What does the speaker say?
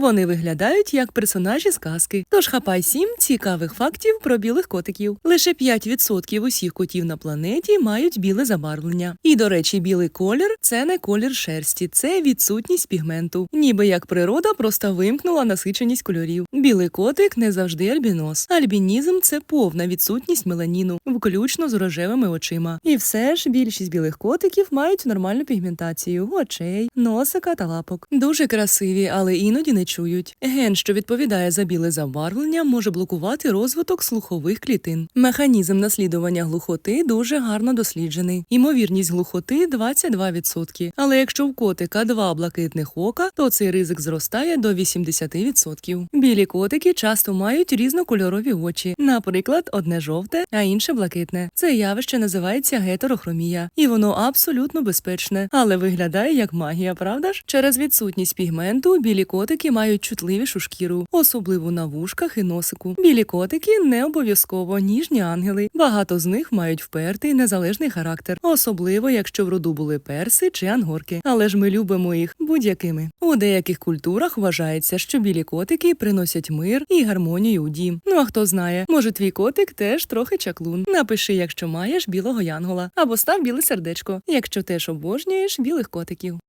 Вони виглядають як персонажі з казки. Тож хапай сім цікавих фактів про білих котиків. Лише 5% усіх котів на планеті мають біле забарвлення. І, до речі, білий колір це не колір шерсті, це відсутність пігменту. Ніби як природа просто вимкнула насиченість кольорів. Білий котик не завжди альбінос. Альбінізм це повна відсутність меланіну, включно з рожевими очима. І все ж більшість білих котиків мають нормальну пігментацію очей, носика та лапок. Дуже красиві, але іноді не чують. Ген, що відповідає за біле забарвлення, може блокувати розвиток слухових клітин. Механізм наслідування глухоти дуже гарно досліджений. Імовірність глухоти 22%. Але якщо в котика два блакитних ока, то цей ризик зростає до 80%. Білі котики часто мають різнокольорові очі, наприклад, одне жовте, а інше блакитне. Це явище називається гетерохромія, і воно абсолютно безпечне, але виглядає як магія, правда ж? Через відсутність пігменту білі котики мають чутливішу шкіру, особливо на вушках і носику. Білі котики не обов'язково ніжні ангели. Багато з них мають впертий незалежний характер, особливо якщо в роду були перси чи ангорки. Але ж ми любимо їх будь-якими. У деяких культурах вважається, що білі котики приносять мир і гармонію у дім. Ну а хто знає, може твій котик теж трохи чаклун. Напиши, якщо маєш білого янгола, або став біле сердечко, якщо теж обожнюєш білих котиків.